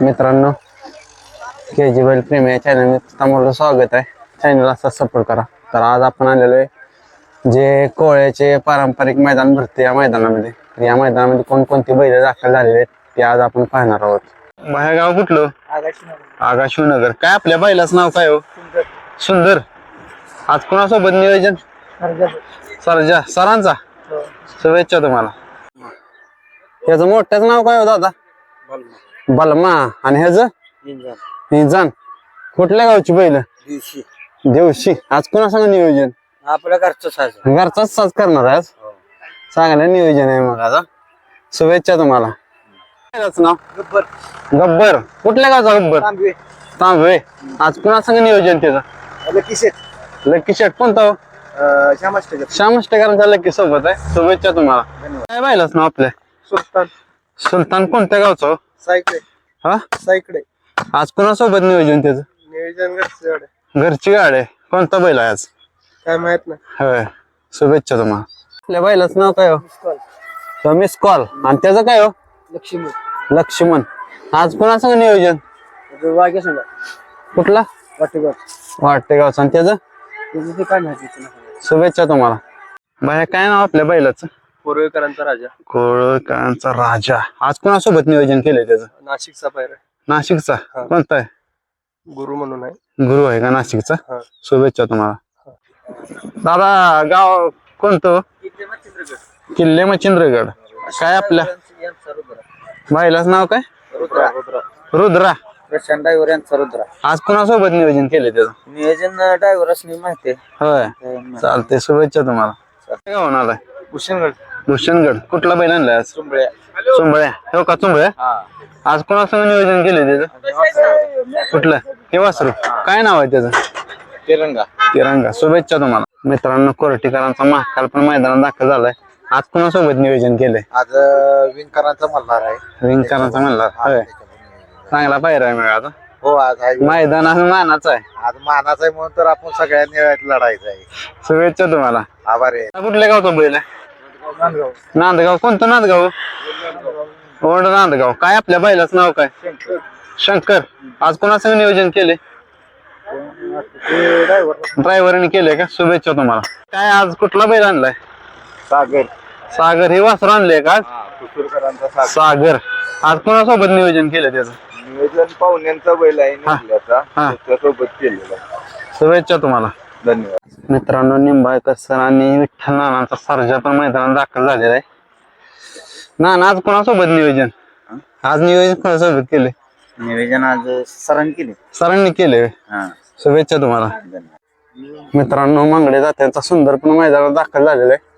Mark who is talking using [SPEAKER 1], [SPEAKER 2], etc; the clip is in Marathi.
[SPEAKER 1] मित्रांनो के जी बैल प्रेमी या चॅनल तुम्हाला स्वागत आहे. चॅनल असा सपोर्ट करा. तर आज आपण आलेलो आहे जे कोळ्याचे पारंपरिक मैदान भरते या मैदानामध्ये. तर या मैदानामध्ये कोणकोणती बैल दाखल झालेले आहेत ते आज आपण पाहणार आहोत. बाहेर गाव कुठलं? आगा शिवनगर काय आपल्या बैलाचं नाव काय हो? सुंदर. आज कोणासोबत नियोजन? सरजा. सरांचा? शुभेच्छा तुम्हाला. याचं मोठ्याच नाव काय हो दादा? बलमा आणि ह्याच? निजान कुठल्या गावची बैल?
[SPEAKER 2] दिवशी.
[SPEAKER 1] देवशी. आज कोणासंग नियोजन?
[SPEAKER 2] आपल्या घरचं साज.
[SPEAKER 1] घरचाच साज करणार आहे आज? चांगलं नियोजन आहे मग. आता शुभेच्छा तुम्हाला. बैलाचं नाव?
[SPEAKER 2] गब्बर.
[SPEAKER 1] गब्बर. कुठल्या गावचा गब्बर? तांबे आज कुणासंग नियोजन त्याचं?
[SPEAKER 2] किशेत
[SPEAKER 1] लक्की शेट कोणता हो?
[SPEAKER 2] श्यामाष्टक
[SPEAKER 1] श्याम अष्टकरांचा लक्की सोबत आहे. शुभेच्छा तुम्हाला. काय पाहिलंच ना आपल्या
[SPEAKER 2] सुलतान.
[SPEAKER 1] सुलतान कोणत्या गावचा हो?
[SPEAKER 2] सायकडे
[SPEAKER 1] हा?
[SPEAKER 2] सायकडे
[SPEAKER 1] आज कोणासोबत नियोजन त्याचं?
[SPEAKER 2] नियोजन घरचं एवढं
[SPEAKER 1] घरची गाडी आहे. कोणता बैल आहे आज?
[SPEAKER 2] काय माहीत नाही.
[SPEAKER 1] होय. शुभेच्छा तुम्हाला. आपल्या बैलाचं नाव काय हो? मिस कॉल आणि त्याचं काय हो?
[SPEAKER 2] लक्ष्मी
[SPEAKER 1] लक्ष्मण. आज कोणासंग नियोजन? कुठला?
[SPEAKER 2] वाटेगाव.
[SPEAKER 1] वाटते गावचं आणि त्याचं?
[SPEAKER 2] त्याचं ते काय माहिती?
[SPEAKER 1] शुभेच्छा तुम्हाला. बाहेर काय नाव आपल्या बैलाचं?
[SPEAKER 2] कोरवेकरांचा राजा.
[SPEAKER 1] कोळकांचा राजा. आज कोणासोबत नियोजन केलंय त्याचं?
[SPEAKER 2] नाशिकचा पायरा
[SPEAKER 1] नाशिकचा? कोणता आहे?
[SPEAKER 2] गुरु म्हणून आहे.
[SPEAKER 1] गुरु आहे का नाशिकचा?
[SPEAKER 2] हा.
[SPEAKER 1] शुभेच्छा तुम्हाला. दादा गाव कोणतं? किल्ले मच्छिंद्रगड. काय आपल्या? बाईलाच नाव काय?
[SPEAKER 2] रुद्रा. रुद्रा.
[SPEAKER 1] रुद्रा
[SPEAKER 2] प्रशांत ड्रायव्हर यांचा रुद्रा.
[SPEAKER 1] आज कोणासोबत नियोजन केले त्याचं?
[SPEAKER 2] नियोजन ड्रायव्हरसनी माहिती
[SPEAKER 1] होय. चालते शुभेच्छा तुम्हाला. काय गावून आलाय
[SPEAKER 2] भूषणगड
[SPEAKER 1] भूषणगड. कुठला बैल आणलाय आज?
[SPEAKER 2] चुंबळ्या
[SPEAKER 1] हो का चुंबळ्या आज कोणासंग नियोजन केले त्याचं? कुठलं? हे वासरू. काय नाव आहे त्याचं?
[SPEAKER 2] तिरंगा.
[SPEAKER 1] तिरंगा. शुभेच्छा तुम्हाला. मित्रांनो कोरटीकरांचा महाकाल पण मैदानात दाखल झालाय. आज कोणासोबत नियोजन केलंय?
[SPEAKER 2] आज विंकरांचा मल्हार आहे.
[SPEAKER 1] रिंगकरांचा म्हणला होय. चांगला पायरा आता
[SPEAKER 2] हो आज आहे.
[SPEAKER 1] मैदान असं मानाचं आहे.
[SPEAKER 2] आज मानाचा आहे म्हणून तर आपण सगळ्यांनी लढायचं आहे.
[SPEAKER 1] शुभेच्छा तुम्हाला.
[SPEAKER 2] आभार आहे.
[SPEAKER 1] कुठल्या गावचा बैल आहे? नांदगाव. कोणतं नांदगाव? ओढ नांदगाव. काय आपल्या बैलाचं नाव काय? शंकर. आज कोणासंग नियोजन केले ड्रायव्हरने केले का? शुभेच्छा तुम्हाला. काय आज कुठला बैल आणलाय?
[SPEAKER 2] सागर.
[SPEAKER 1] सागर. हे वासर आणले का आज?
[SPEAKER 2] सागर.
[SPEAKER 1] आज कोणासोबत नियोजन केलं त्याचं?
[SPEAKER 2] नियोजन पाहुण्यांचा बैल आहे. निघल्याचा. त्यासोबत केलेला
[SPEAKER 1] शुभेच्छा तुम्हाला.
[SPEAKER 2] धन्यवाद.
[SPEAKER 1] मित्रांनो निंबाळकर सर आणि विठ्ठल नानांचा सर्जा पण मैदानात दाखल झालेला आहे. नाना आज कोणासोबत नियोजन? आज नियोजन कोणासोबत केले
[SPEAKER 2] नियोजन आज सरांनी केले
[SPEAKER 1] सरांनी केले शुभेच्छा तुम्हाला. मित्रांनो मांगडे जात्यांचा सुंदर पण मैदानात दाखल झालेला आहे.